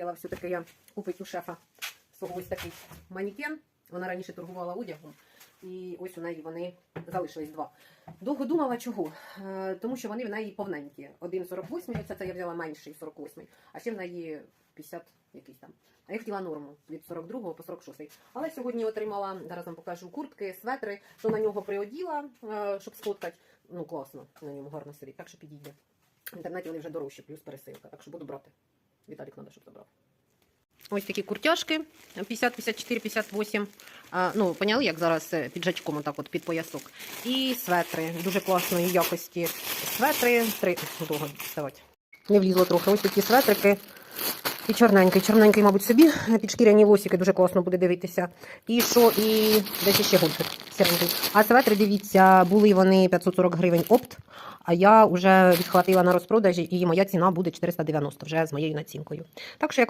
Хотіла все-таки я купити у шефа свого ось такий манікен. Вона раніше торгувала одягом. І ось у неї вони залишились два. Довго думала, чого? Е, тому що вони в неї повненькі. Один 48, оце це я взяла менший 48, а ще в неї 50 якийсь там. А я хотіла норму від 42 по 46. Але сьогодні отримала, зараз вам покажу куртки, светри, що на нього приоділа, е, щоб сфоткати. Ну, класно, на ньому гарно сидить, так що підійде. В інтернеті вони вже дорожчі, плюс пересилка, так що буду брати. Віталік треба, щоб забрав. Ось такі куртяшки 50, 54, 58. А, ну, поняли, як зараз е, піджачком отак от під поясок. І светри дуже класної якості. Светри три довго діставати. Не влізло трохи. Ось такі светрики. І чорненький. Чорненький, мабуть, собі на підшкіряні лосики дуже класно буде дивитися. І що, і десь ще гольфик сіренький. А светри, дивіться, були вони 540 гривень опт, а я вже відхватила на розпродажі, і моя ціна буде 490 вже з моєю націнкою. Так що